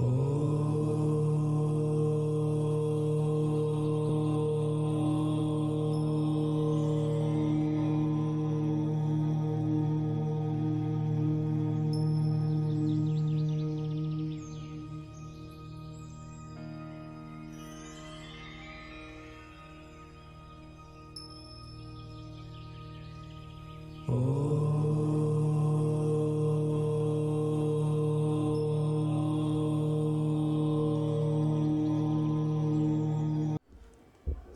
Oh.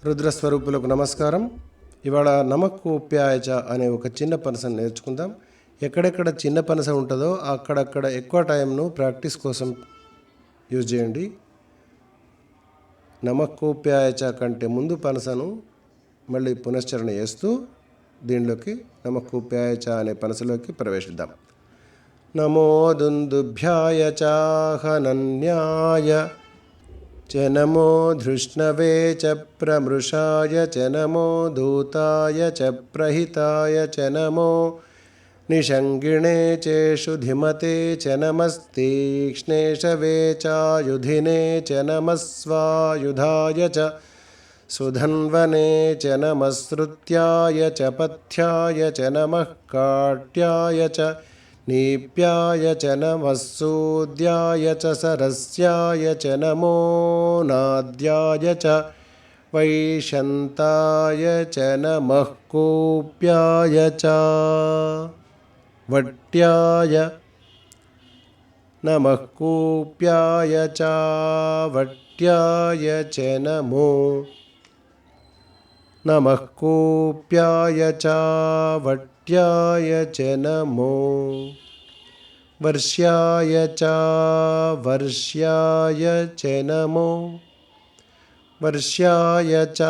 రుద్రస్వరూపులకు నమస్కారం. ఇవాళ నమకోప్యాయచ అనే ఒక చిన్న పనసను నేర్చుకుందాం. ఎక్కడెక్కడ చిన్న పనస ఉంటుందో అక్కడక్కడ ఎక్కువ టైంను ప్రాక్టీస్ కోసం యూజ్ చేయండి. నమక్కుప్యాయచ కంటే ముందు పనసను మళ్ళీ పునశ్చరణ చేస్తూ దీనిలోకి నమకోప్యాయచ అనే పనసలోకి ప్రవేశిద్దాం. నమోదుందుభ్యాయ చాహనన్యాయ च नमो धृष्णवे च प्रमृषाय च नमो धूताय च प्रहिताय च नमो निषङ्गिणे चेषु धिमते च नमस्तीक्ष्णेशवे चायुधिने च नमः स्वायुधाय च सुधन्वने च नमस्रुत्याय च पथ्याय च नमः काट्याय च नीप्याय च नमः सूद्याय च सरस्याय च नमो नाद्याय च वैशन्ताय च नमः कूप्याय च वट्याय नमः कूप्याय च वट्याय च नमो नमः कूप्याय च वट्याय च नमो। वर्ष्याय च वर्ष्याय च नमो। वर्ष्याय च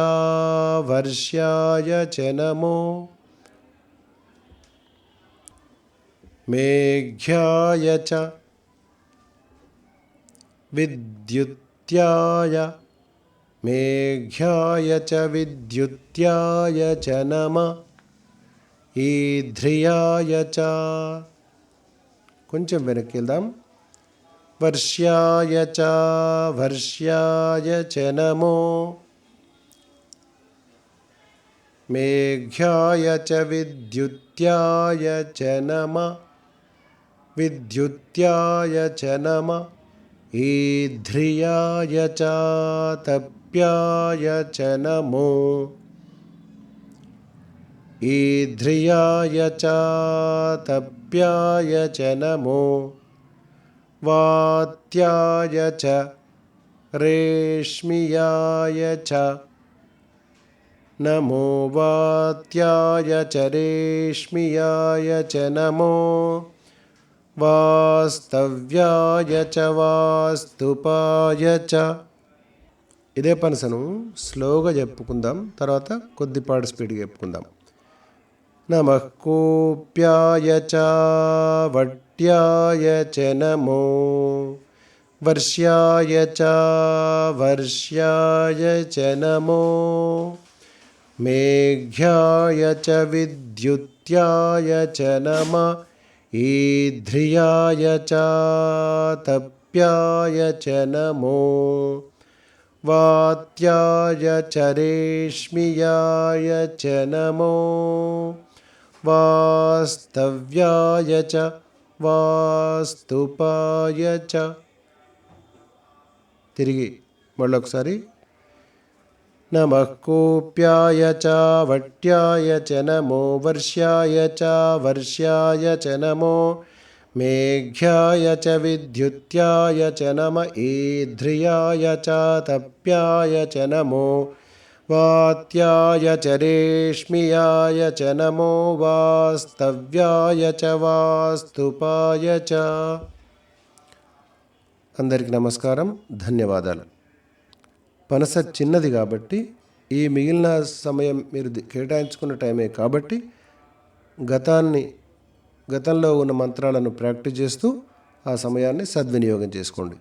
वर्ष्याय च नमो। मेघ्याय च, विद्युत्याय। मेघ्याय च, विद्युत्याय च नम। ఈధ్రియాయ చ. కొంచెం వెనక్కి వెళ్దాం. వర్ష్యాయ చ వర్ష్యాయ చ నమో. మేఘ్యాయ చ విద్యుత్యాయ చ నమ. విద్యుత్యాయ చ నమ. ఈధ్రియాయ చ తప్యాయ చ నమో. ईध्रियाय च तप्याय च नमो वात्याय च रेश्मियाय च नमो वात्याय च रेश्मियाय च नमो వాస్తవ్యాయ చ వాస్తుపాయ చ ఇదే పనసను స్లోగా చెప్పుకుందాం తర్వాత కొద్దిపాటి స్పీడ్గా చెప్పుకుందాం नमः कूप्याय च वट्याय च नमो वर्ष्याय च वर्ष्याय च नमो मेघ्याय च विद्युत्याय च नम ईध्रियाय च तप्याय च नमो वात्याय च रेश्मियाय च नमो వాస్తవ్యాయ చ వాస్తుపాయ చ తిరిగి మళ్ళొకసారి నమః కూప్యాయ చ వట్యాయ చ నమో వర్ష్యాయ చ వర్ష్యాయ చ నమో మేఘ్యాయ చ విద్యుత్యాయ చ నమ ఈధ్రియాయ చ తప్యాయ చ నమో వాత్యాయ చరేష్మియాయ రేష్మియాయ చ నమో వాస్తవ్యాయ చ వాస్తుపాయ చ అందరికి నమస్కారం ధన్యవాదాలు. పనస చిన్నది కాబట్టి ఈ మిగిలిన సమయం మీరు కేటాయించుకున్న టైమే కాబట్టి గతాన్ని గతంలో ఉన్న మంత్రాలను ప్రాక్టీస్ చేస్తూ ఆ సమయాన్ని సద్వినియోగం చేసుకోండి.